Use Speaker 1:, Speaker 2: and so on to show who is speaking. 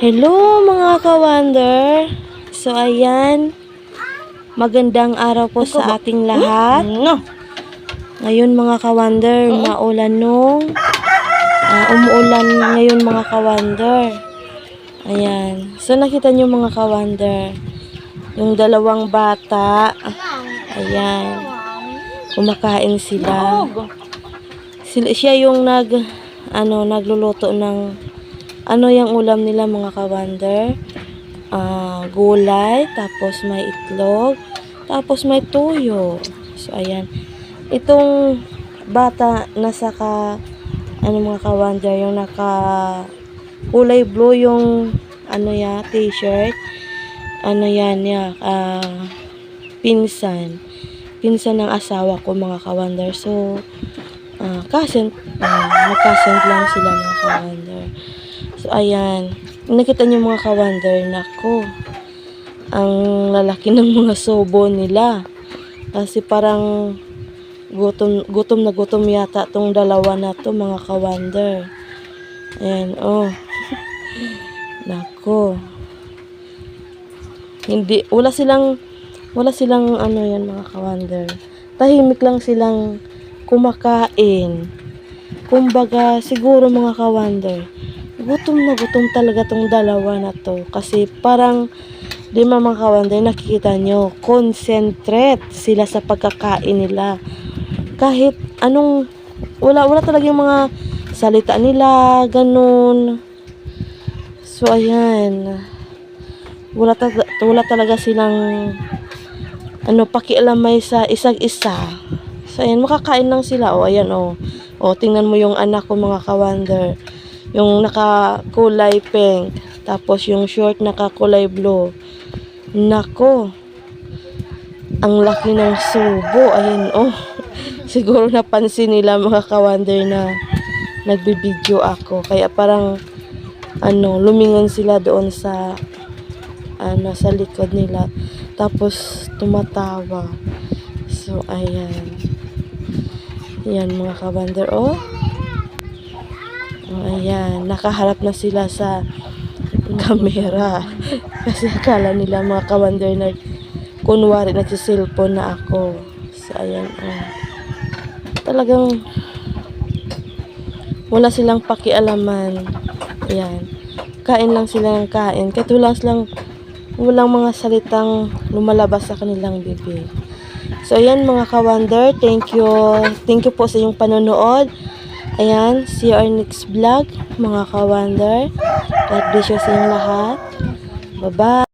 Speaker 1: Hello mga ka-wonder. So ayan, magandang araw po sa ating lahat.
Speaker 2: No.
Speaker 1: Ngayon mga ka-wonder, maulan nung ah, umuulan ngayon mga ka-wonder. Ayan. So nakita niyo mga ka-wonder, yung dalawang bata, ayan, kumakain sila. Sila siya yung nag ano nagluluto ng ano yung ulam nila mga ka-wonder. Ah, gulay, tapos may itlog, tapos may tuyo. So ayan. Itong bata nasa ka ano mga ka-wonder, yung naka kulay blue yung ano ya t-shirt. Ano yan ya ah, pinsan. Pinsan ng asawa ko mga ka-wonder. So ah cousin, ah, mag-cousin lang sila mga ka-wonder. So, ayan. Nakita niyo mga ka-wonder, nako. Ang lalaki ng mga sobo nila. Kasi parang gutom, gutom na gutom yata tong dalawa na to mga ka-wonder. Ayan, oh. nako. Hindi, wala silang, wala silang ano yan mga ka-wonder. Tahimik lang silang kumakain. Kumbaga, siguro mga ka-wonder, gutom na gutom talaga tong dalawa na to. Kasi parang, di ba mga ka-wonder, nakikita nyo, concentrate sila sa pagkakain nila. Kahit anong, wala, wala talaga yung mga salita nila, ganun. So, ayan. Wala, ta- wala talaga silang ano, pakialamay sa isang-isa. So, ayan, makakain lang sila. O, ayan, o. O, tingnan mo yung anak ko, mga ka-wonder. Yung naka-kulay pink. Tapos, yung short naka-kulay blue. Nako. Ang laki ng subo. Ayan, oh. Siguro napansin nila, mga ka-wonder, na nagbibideo ako. Kaya parang, ano, lumingon sila doon sa, ano, sa likod nila. Tapos, tumatawa. So, ayan. Yan mga kabander. Oh. oh. Ayan. Nakaharap na sila sa camera. Kasi akala nila mga kabander na kunwari nagsisilpon na ako. So, ayan. Oh. Talagang wala silang pakialaman. Ayan. Kain lang sila ng kain. Kahit wala silang walang mga salitang lumalabas sa kanilang bibig. So, ayan mga ka-wonder. Thank you. Thank you po sa inyong panonood. Ayan. See you our next vlog, mga ka-wonder. God bless you sa inyong lahat. Bye-bye.